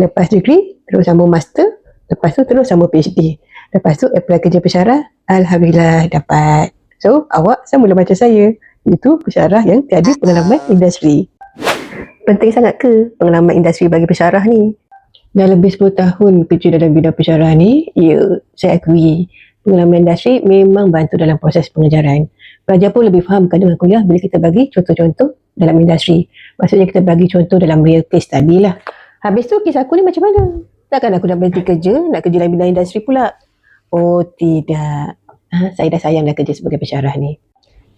Lepas degree, terus sambung master. Lepas tu terus sambung PhD. Lepas tu apply kerja pensyarah. Alhamdulillah dapat. So, awak sama macam saya. Itu pensyarah yang tiada pengalaman industri. Penting sangat ke pengalaman industri bagi pensyarah ni? Dah lebih 10 tahun kerja dalam bidang pensyarah ni, ya, saya akui pengalaman industri memang bantu dalam proses pengajaran. Pelajar pun lebih faham dengan kuliah bila kita bagi contoh-contoh dalam industri. Maksudnya kita bagi contoh dalam real case tadi lah. Habis tu kes aku ni macam mana? Takkan aku nak berhenti kerja, nak kerja dalam bidang industri pula? Oh tidak. Ha, saya dah sayang dah kerja sebagai pensyarah ni.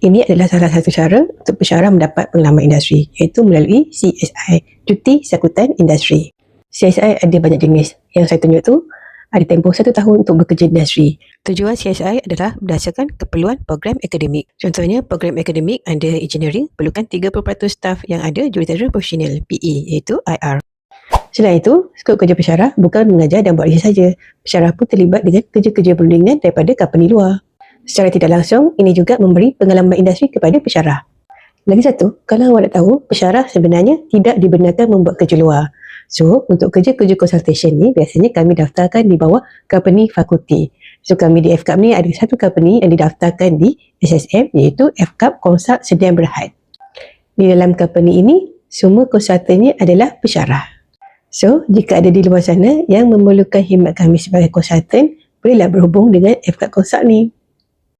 Ini adalah salah satu cara untuk pensyarah mendapat pengalaman industri iaitu melalui CSI, Cuti Sakutan Industri. CSI ada banyak jenis. Yang saya tunjuk tu ada tempoh satu tahun untuk bekerja industri. Tujuan CSI adalah berdasarkan keperluan program akademik. Contohnya, program akademik under engineering perlukan 30% staf yang ada juruterus profesional PE iaitu IR. Selain itu, skop kerja pensyarah bukan mengajar dan buat research saja. Pensyarah pun terlibat dengan kerja-kerja perundingan daripada company luar. Secara tidak langsung, ini juga memberi pengalaman industri kepada pensyarah. Lagi satu, kalau awak nak tahu, pensyarah sebenarnya tidak dibenarkan membuat kerja luar. So, untuk kerja-kerja consultation ni, biasanya kami daftarkan di bawah company fakulti. So, kami di FCAP ni ada satu company yang didaftarkan di SSM iaitu FCAP Consult Sediaan Berhad. Di dalam company ini, semua konsultannya adalah pensyarah. So, jika ada di luar sana yang memerlukan khidmat kami sebagai konsultan, bolehlah berhubung dengan FCAP Consult ni.